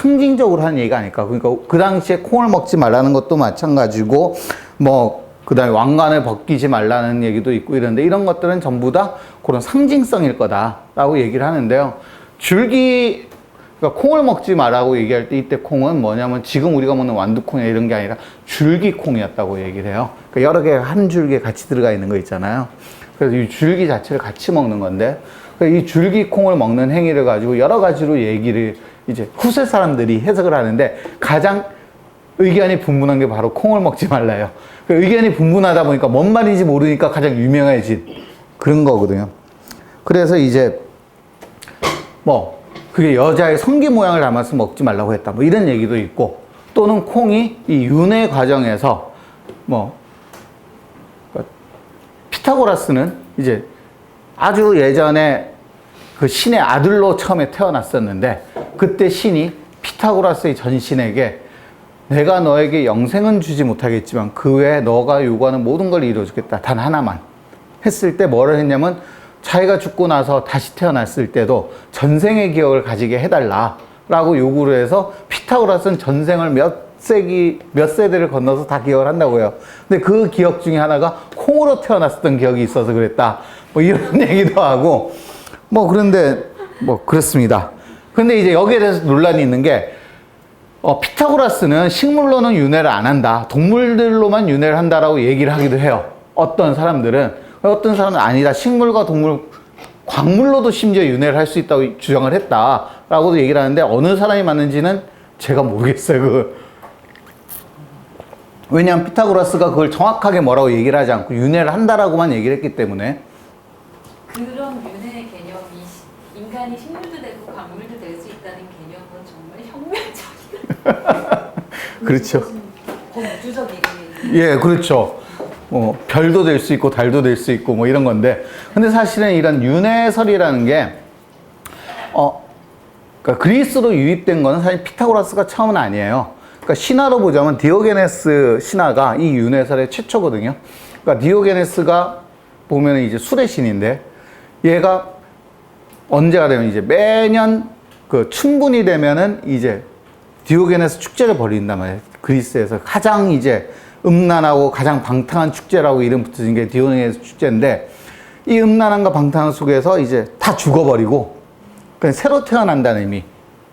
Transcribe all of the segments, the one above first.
상징적으로 하는 얘기가 아닐까. 그러니까 그 당시에 콩을 먹지 말라는 것도 마찬가지고 뭐 그다음에 왕관을 벗기지 말라는 얘기도 있고 이런데 이런 것들은 전부 다 그런 상징성일 거다라고 얘기를 하는데요. 줄기 그러니까 콩을 먹지 말라고 얘기할 때 이때 콩은 뭐냐면 지금 우리가 먹는 완두콩이나 이런 게 아니라 줄기콩이었다고 얘기를 해요. 그러니까 여러 개 한 줄기에 같이 들어가 있는 거 있잖아요. 그래서 이 줄기 자체를 같이 먹는 건데 그러니까 이 줄기콩을 먹는 행위를 가지고 여러 가지로 얘기를 이제 후세 사람들이 해석을 하는데 가장 의견이 분분한 게 바로 콩을 먹지 말라요. 그 의견이 분분하다 보니까 뭔 말인지 모르니까 가장 유명해진 그런 거거든요. 그래서 이제 뭐 그게 여자의 성기 모양을 담아서 먹지 말라고 했다. 뭐 이런 얘기도 있고 또는 콩이 이 윤회 과정에서 뭐 피타고라스는 이제 아주 예전에 그 신의 아들로 처음에 태어났었는데 그때 신이 피타고라스의 전신에게 내가 너에게 영생은 주지 못하겠지만 그 외에 너가 요구하는 모든 걸 이루어주겠다. 단 하나만. 했을 때 뭐를 했냐면 자기가 죽고 나서 다시 태어났을 때도 전생의 기억을 가지게 해달라. 라고 요구를 해서 피타고라스는 전생을 몇 세기, 몇 세대를 건너서 다 기억을 한다고요. 근데 그 기억 중에 하나가 콩으로 태어났었던 기억이 있어서 그랬다. 뭐 이런 얘기도 하고 뭐 그런데 뭐 그렇습니다. 근데 이제 여기에 대해서 논란이 있는 게 어, 피타고라스는 식물로는 윤회를 안 한다. 동물들로만 윤회를 한다라고 얘기를 하기도 해요. 어떤 사람들은 어떤 사람은 아니다. 식물과 동물 광물로도 심지어 윤회를 할 수 있다고 주장을 했다라고도 얘기를 하는데 어느 사람이 맞는지는 제가 모르겠어요. 그 왜냐하면 피타고라스가 그걸 정확하게 뭐라고 얘기를 하지 않고 윤회를 한다라고만 얘기를 했기 때문에 그런 윤회의 개념이 시- 인간이 식물도 되고 광물도 될 수 있다는 개념은 정말 혁명적이다. 그렇죠. 거의 우주적 이름이 예, 그렇죠. 뭐 별도 될 수 있고 달도 될 수 있고 뭐 이런 건데, 근데 사실은 이런 윤회설이라는 게 어, 그러니까 그리스로 유입된 거는 사실 피타고라스가 처음은 아니에요. 그러니까 신화로 보자면 디오게네스 신화가 이 윤회설의 최초거든요. 그러니까 디오게네스가 보면 이제 술의 신인데 얘가 언제가 되면 이제 매년 그 춘분이 되면은 이제 디오게네스 축제를 벌인단 말이에요. 그리스에서 가장 이제 음란하고 가장 방탕한 축제라고 이름 붙여진 게 디오게네스 축제인데 이 음란함과 방탕 속에서 이제 다 죽어버리고 그냥 새로 태어난다는 의미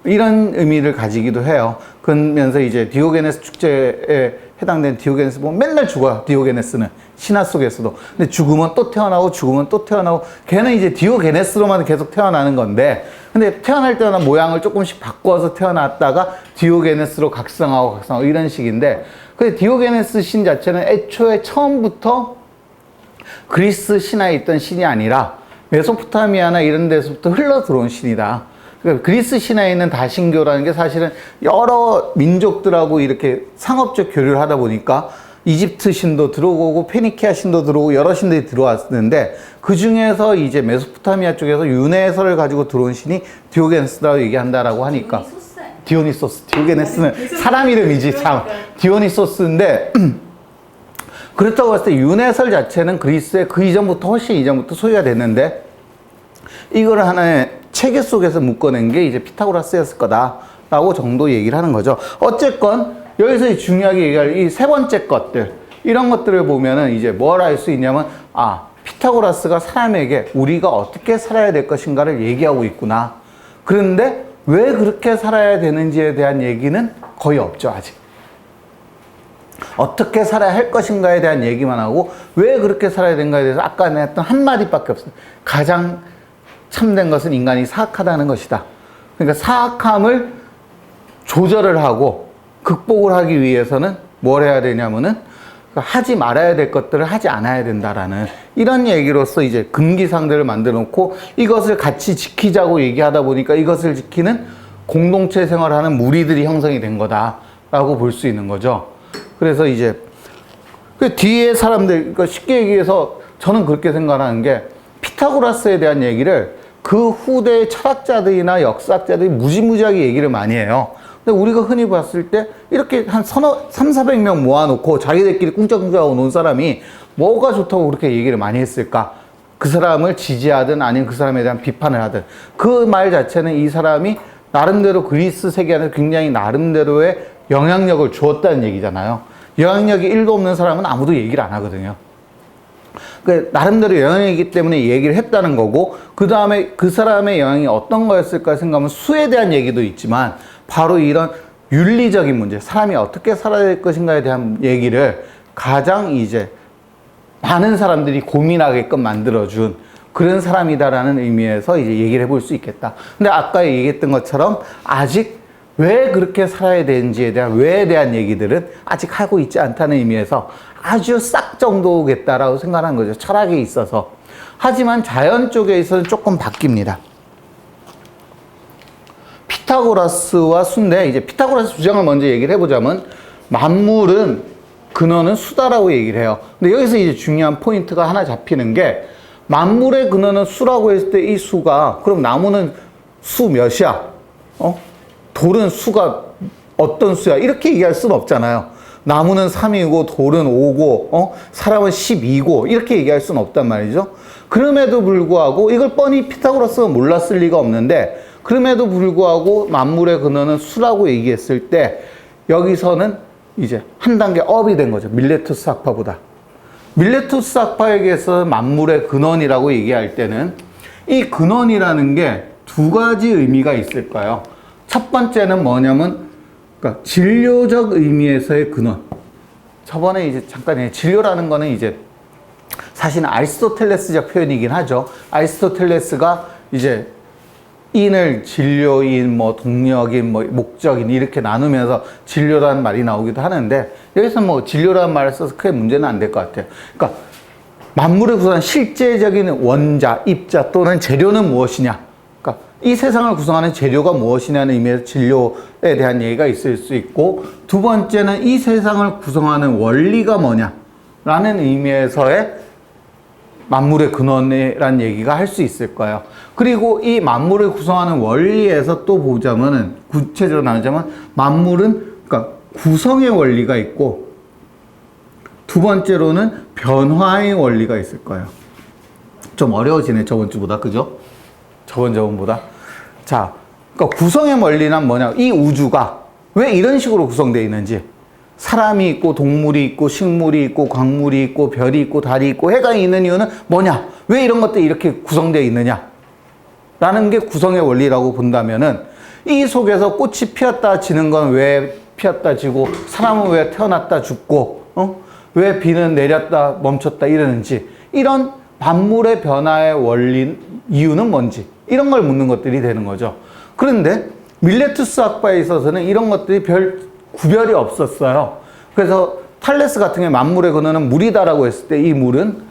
이런 의미를 가지기도 해요. 그러면서 이제 디오게네스 축제에 해당된 디오게네스 보면 맨날 죽어요. 디오게네스는 신화 속에서도. 근데 죽으면 또 태어나고 죽으면 또 태어나고 걔는 이제 디오게네스로만 계속 태어나는 건데 근데 태어날 때마다 모양을 조금씩 바꿔서 태어났다가 디오게네스로 각성하고 각성하고 이런 식인데 근데 디오게네스 신 자체는 애초에 처음부터 그리스 신화에 있던 신이 아니라 메소포타미아나 이런 데서부터 흘러 들어온 신이다. 그러니까 그리스 신화에 있는 다신교라는 게 사실은 여러 민족들하고 이렇게 상업적 교류를 하다 보니까 이집트 신도 들어오고 페니키아 신도 들어오고 여러 신들이 들어왔는데 그 중에서 이제 메소포타미아 쪽에서 윤회설을 가지고 들어온 신이 디오게네스라고 얘기한다라고 하니까? 디오니소스, 디오게네스는 사람 이름이지 참 디오니소스인데 그렇다고 했을 때 윤회설 자체는 그리스의 그 이전부터 훨씬 이전부터 소유가 됐는데 이거를 하나의 체계 속에서 묶어낸 게 이제 피타고라스였을 거다라고 정도 얘기를 하는 거죠. 어쨌건 여기서 중요하게 얘기할 이 세 번째 것들 이런 것들을 보면은 이제 뭘 알 수 있냐면 아 피타고라스가 사람에게 우리가 어떻게 살아야 될 것인가를 얘기하고 있구나. 그런데 왜 그렇게 살아야 되는지에 대한 얘기는 거의 없죠 아직. 어떻게 살아야 할 것인가에 대한 얘기만 하고 왜 그렇게 살아야 되는가에 대해서 아까 내가 했던 한마디밖에 없어요. 가장 참된 것은 인간이 사악하다는 것이다. 그러니까 사악함을 조절을 하고 극복을 하기 위해서는 뭘 해야 되냐면은 하지 말아야 될 것들을 하지 않아야 된다라는 이런 얘기로서 이제 금기상들을 만들어 놓고 이것을 같이 지키자고 얘기하다 보니까 이것을 지키는 공동체 생활하는 무리들이 형성이 된 거다라고 볼 수 있는 거죠. 그래서 이제 그 뒤에 사람들, 그러니까 쉽게 얘기해서 저는 그렇게 생각하는 게 피타고라스에 대한 얘기를 그 후대 철학자들이나 역사학자들이 무지무지하게 얘기를 많이 해요. 근데 우리가 흔히 봤을 때 이렇게 한 서너, 3, 400명 모아놓고 자기들끼리 꿍짝꿍짝하고 논 사람이 뭐가 좋다고 그렇게 얘기를 많이 했을까? 그 사람을 지지하든 아니면 그 사람에 대한 비판을 하든 그 말 자체는 이 사람이 나름대로 그리스 세계한테 굉장히 나름대로의 영향력을 주었다는 얘기잖아요. 영향력이 1도 없는 사람은 아무도 얘기를 안 하거든요. 그 나름대로 영향이기 때문에 얘기를 했다는 거고 그 다음에 그 사람의 영향이 어떤 거였을까 생각하면 수에 대한 얘기도 있지만 바로 이런 윤리적인 문제 사람이 어떻게 살아야 될 것인가에 대한 얘기를 가장 이제 많은 사람들이 고민하게끔 만들어준 그런 사람이다라는 의미에서 이제 얘기를 해볼 수 있겠다. 근데 아까 얘기했던 것처럼 아직 왜 그렇게 살아야 되는지에 대한 왜에 대한 얘기들은 아직 하고 있지 않다는 의미에서 아주 싹 정도겠다라고 생각하는 거죠. 철학에 있어서. 하지만 자연 쪽에 있어서는 조금 바뀝니다. 피타고라스와 수인데 이제 피타고라스 주장을 먼저 얘기를 해보자면 만물은 근원은 수다라고 얘기를 해요. 근데 여기서 이제 중요한 포인트가 하나 잡히는 게 만물의 근원은 수라고 했을 때 이 수가 그럼 나무는 수 몇이야? 어? 돌은 수가 어떤 수야? 이렇게 얘기할 수는 없잖아요. 나무는 3이고 돌은 5고 어? 사람은 12고 이렇게 얘기할 수는 없단 말이죠. 그럼에도 불구하고 이걸 뻔히 피타고라스가 몰랐을 리가 없는데 그럼에도 불구하고 만물의 근원은 수라고 얘기했을 때 여기서는 이제 한 단계 업이 된 거죠. 밀레투스 학파보다. 밀레투스 학파에게서 만물의 근원이라고 얘기할 때는 이 근원이라는 게 두 가지 의미가 있을까요? 첫 번째는 뭐냐면 그러니까 진료적 의미에서의 근원. 저번에 이제 잠깐 진료라는 거는 이제 사실은 아리스토텔레스적 표현이긴 하죠. 아리스토텔레스가 이제 인을 진료인, 뭐 동력인, 뭐 목적인 이렇게 나누면서 진료라는 말이 나오기도 하는데 여기서 뭐 진료라는 말을 써서 크게 문제는 안 될 것 같아요. 그러니까 만물의 구성한 실제적인 원자, 입자 또는 재료는 무엇이냐? 그러니까 이 세상을 구성하는 재료가 무엇이냐는 의미에서 진료에 대한 얘기가 있을 수 있고 두 번째는 이 세상을 구성하는 원리가 뭐냐 라는 의미에서의 만물의 근원이라는 얘기가 할 수 있을 거예요. 그리고 이 만물을 구성하는 원리에서 또 보자면은 구체적으로 나누자면 만물은 그러니까 구성의 원리가 있고 두 번째로는 변화의 원리가 있을 거예요. 좀 어려워지네 저번 주보다 그죠? 저번 저번보다 자 그러니까 구성의 원리는 뭐냐 이 우주가 왜 이런 식으로 구성되어 있는지 사람이 있고 동물이 있고 식물이 있고 광물이 있고 별이 있고 달이 있고 해가 있는 이유는 뭐냐 왜 이런 것들이 이렇게 구성되어 있느냐 라는 게 구성의 원리라고 본다면은 이 속에서 꽃이 피었다 지는 건 왜 피었다 지고 사람은 왜 태어났다 죽고 어? 왜 비는 내렸다 멈췄다 이러는지 이런 만물의 변화의 원리 이유는 뭔지 이런 걸 묻는 것들이 되는 거죠. 그런데 밀레투스 학파에 있어서는 이런 것들이 별 구별이 없었어요. 그래서 탈레스 같은 경우 만물의 근원은 물이다라고 했을 때 이 물은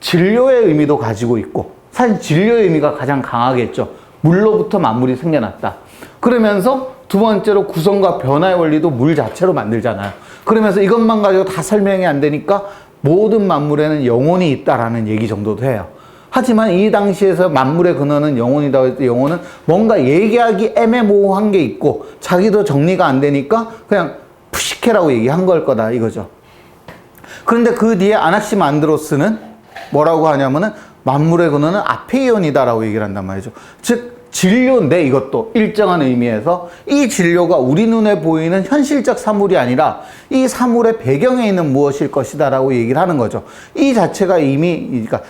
진료의 의미도 가지고 있고 사실 진료의 의미가 가장 강하겠죠. 물로부터 만물이 생겨났다. 그러면서 두 번째로 구성과 변화의 원리도 물 자체로 만들잖아요. 그러면서 이것만 가지고 다 설명이 안 되니까 모든 만물에는 영혼이 있다라는 얘기 정도도 해요. 하지만 이 당시에서 만물의 근원은 영혼이다 영혼은 뭔가 얘기하기 애매모호한 게 있고 자기도 정리가 안 되니까 그냥 푸시케라고 얘기한 걸 거다 이거죠. 그런데 그 뒤에 아낙시만드로스는 뭐라고 하냐면은 만물의 근원은 아페이온이다라고 얘기를 한단 말이죠. 즉 진료인데 이것도 일정한 의미에서 이 진료가 우리 눈에 보이는 현실적 사물이 아니라 이 사물의 배경에 있는 무엇일 것이다라고 얘기를 하는 거죠. 이 자체가 이미 그러니까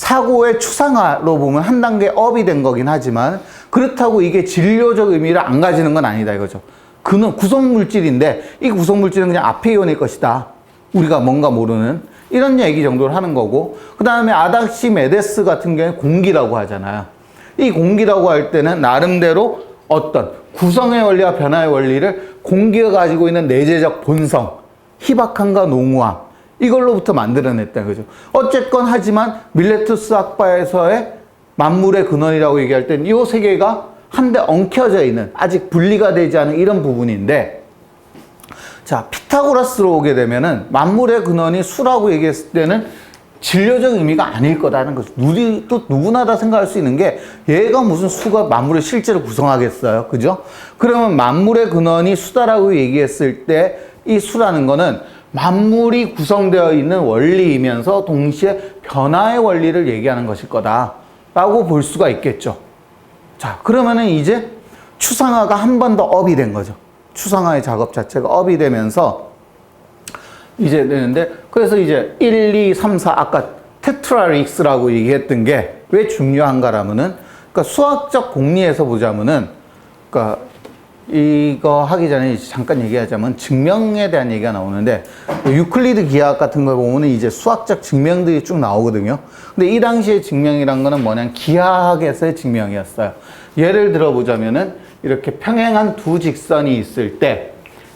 사고의 추상화로 보면 한 단계 업이 된 거긴 하지만 그렇다고 이게 진료적 의미를 안 가지는 건 아니다 이거죠. 그는 구성 물질인데 이 구성 물질은 그냥 아페이온일 것이다. 우리가 뭔가 모르는 이런 얘기 정도를 하는 거고 그 다음에 아닥시메데스 같은 경우에 공기라고 하잖아요. 이 공기라고 할 때는 나름대로 어떤 구성의 원리와 변화의 원리를 공기가 가지고 있는 내재적 본성, 희박함과 농후함 이걸로부터 만들어냈다 그죠. 어쨌건 하지만 밀레투스 학파에서의 만물의 근원이라고 얘기할 때는 이 세 개가 한데 엉켜져 있는 아직 분리가 되지 않은 이런 부분인데 자, 피타고라스로 오게 되면은 만물의 근원이 수라고 얘기했을 때는 진료적 의미가 아닐 거다는 거죠. 우리 또 누구나 다 생각할 수 있는 게 얘가 무슨 수가 만물을 실제로 구성하겠어요. 그죠? 그러면 만물의 근원이 수다라고 얘기했을 때 이 수라는 거는 만물이 구성되어 있는 원리이면서 동시에 변화의 원리를 얘기하는 것일 거다라고 볼 수가 있겠죠. 자, 그러면은 이제 추상화가 한 번 더 업이 된 거죠. 추상화의 작업 자체가 업이 되면서 이제 되는데 그래서 이제 1, 2, 3, 4 아까 테트라릭스라고 얘기했던 게 왜 중요한가라면은 그러니까 수학적 공리에서 보자면은 그러니까 이거 하기 전에 잠깐 얘기하자면 증명에 대한 얘기가 나오는데 유클리드 기하학 같은 걸 보면은 이제 수학적 증명들이 쭉 나오거든요. 근데 이 당시의 증명이란 거는 뭐냐면 기하학에서의 증명이었어요. 예를 들어 보자면은 이렇게 평행한 두 직선이 있을 때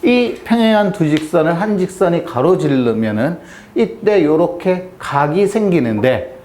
이 평행한 두 직선을 한 직선이 가로지르면은 이때 요렇게 각이 생기는데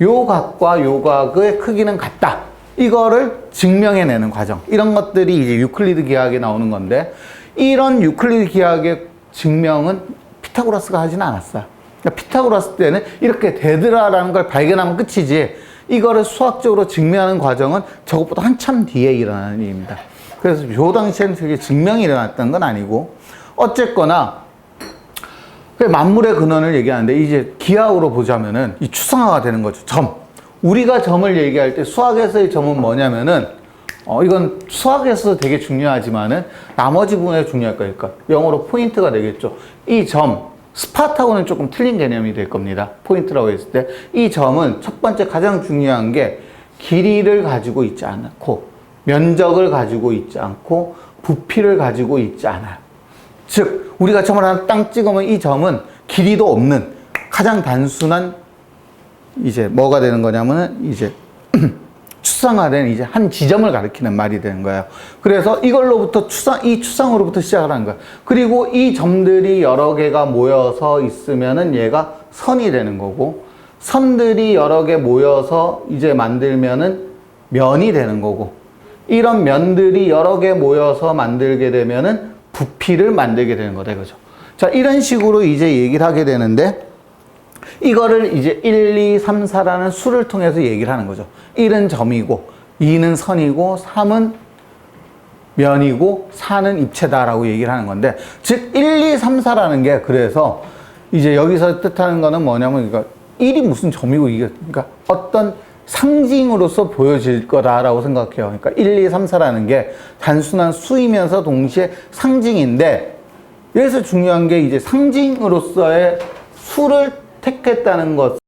요 각과 요 각의 크기는 같다. 이거를 증명해내는 과정. 이런 것들이 이제 유클리드 기하학에 나오는 건데 이런 유클리드 기하학의 증명은 피타고라스가 하지는 않았어요. 그러니까 피타고라스 때는 이렇게 되더라라는 걸 발견하면 끝이지 이거를 수학적으로 증명하는 과정은 저것보다 한참 뒤에 일어나는 일입니다. 그래서 요 당시에는 그게 증명이 일어났던 건 아니고 어쨌거나 그 만물의 근원을 얘기하는데 이제 기하학으로 보자면은 이 추상화가 되는 거죠. 점. 우리가 점을 얘기할 때 수학에서의 점은 뭐냐면은 어 이건 수학에서 되게 중요하지만은 나머지 부분에 중요할 거니까 영어로 포인트가 되겠죠. 이 점. 스팟하고는 조금 틀린 개념이 될 겁니다. 포인트라고 했을 때 이 점은 첫 번째 가장 중요한 게 길이를 가지고 있지 않고 면적을 가지고 있지 않고 부피를 가지고 있지 않아요. 즉 우리가 점을 하나 땅 찍으면 이 점은 길이도 없는 가장 단순한 이제 뭐가 되는 거냐면은 이제 추상화된 이제 한 지점을 가리키는 말이 되는 거예요. 그래서 이걸로부터 추상 이 추상으로부터 시작을 하는 거예요. 그리고 이 점들이 여러 개가 모여서 있으면은 얘가 선이 되는 거고 선들이 여러 개 모여서 이제 만들면은 면이 되는 거고 이런 면들이 여러 개 모여서 만들게 되면은 부피를 만들게 되는 거다 이거죠. 자, 이런 식으로 이제 얘기를 하게 되는데 이거를 이제 1, 2, 3, 4라는 수를 통해서 얘기를 하는 거죠. 1은 점이고 2는 선이고 3은 면이고 4는 입체다라고 얘기를 하는 건데 즉 1, 2, 3, 4라는 게 그래서 이제 여기서 뜻하는 거는 뭐냐면 그러니까 1이 무슨 점이고 이게 그러니까 어떤 상징으로서 보여질 거다라고 생각해요. 그러니까 1, 2, 3, 4라는 게 단순한 수이면서 동시에 상징인데 여기서 중요한 게 이제 상징으로서의 수를 택했다는 것